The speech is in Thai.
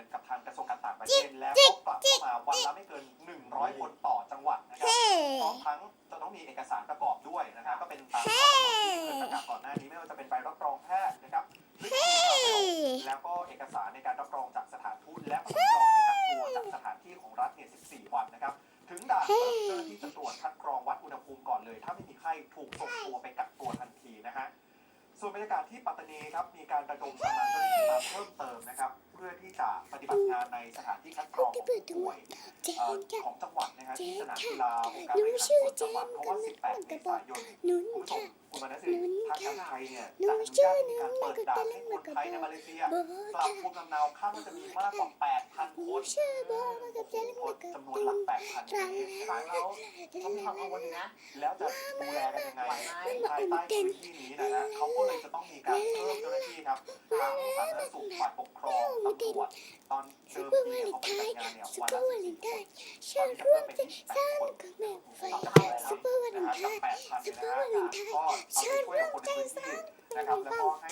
ยนกับทางกระทรวงการต่างประเทศแล้วก็กลับเข้ามาวันละไม่เกิน 100 คนต่อจังหวัดนะครับพร้อมทั้งจะต้องมีเอกสารประกอบด้วยนะครับก็เป็นตามข้อกำหนดที่เคยประกาศก่อนหน้านี้ไม่ว่าจะเป็นใบรับรองแพทย์นะครับวิธีการแล้วก็เอกสารในการรับรองจากสถานทูตและก็ต้องยอมให้กักตัวจากสถานที่ของรัฐเนี่ย14 วันนะครับถึงด่านเริ่มเจ้าหน้าที่จะตรวจคัดกรองวัดอุณหภูมิก่อนเลย ถ้าไม่มีไข้ถูกส่งตัวไปกักตัวทันทีนะฮะส่วนบรรยากาศที่ปัตตานีครับมีการระดมกำลัง ปฏิบัติงานในสถานที่คัดกรองของผู้ป่วยเจ๊เอ่อค่ะของจังหวัดนะครับที่สนามกีฬาองค์การหนูบริหารชื่อส่วนจังหวัดเพราะว่าเจมส์18 เมษายนนุ้นคุณผู้ชค่ะมคุณมานะสิหนุนทางค่ะการไทยเนี่ยหนูจะอนุชื่ญาอตในการเปิดด่านให้คนไทยในมาเลเซียโบกลับค่ะภูมิลำเนาคาดว่าจะมีมากกว่า 8,000หนูคนชื่อโบมากับเจ๊เล่นคมานกับจำนวนหลัก 8,000คนนี้ฟังเขาเขามีความกังวลอยู่นะแล้วจะดูแลกันยังไงไหวไหมภายใต้พื้นที่นี้นะฮะเขาก็เลย ครับทั้งสาธารณสุขฝ่ายปกครองตำรวจตอนเดิมทีเนี่ยเขาปฏิบัติงานเนี่ยซุปวันเปอละร์วาเลสี่นคไทนน์ฉันร่วมจะสร้างกับแม่ไฟซุปเปอร์วาเลนไทน์ซุปเปอร์วาเลนไทน์ฉันร่วมใจสร้างนะครับแล้วก็ให้